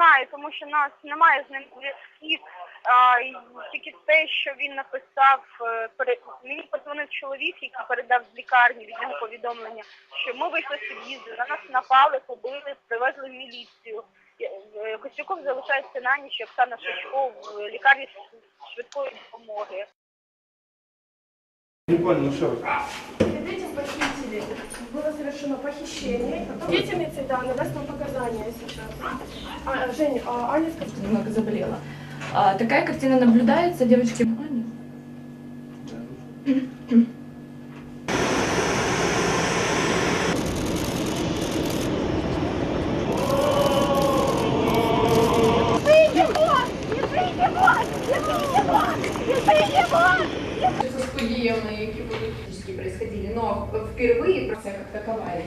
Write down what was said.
і не знаю, тому що в нас немає з ним зв'язків. А, і тільки те, що він написав, е, пере- мені подзвонив чоловік, який передав з лікарні від нього повідомлення, що ми вийшли з під'їзду, на нас напали, побили, привезли в міліцію. Е, Костюков залишається на ніч, Оксана Шишко в лікарні швидкої допомоги. Не понял, ну что вы? Перед этим похитили. Было совершено похищение. Свидетельницей, да, она даст нам показания сейчас. А, Жень, а Аня немного заболела. А, такая картина наблюдается, девочки. Аня. Да. Які будуть происходили, но впервые про це як таковая.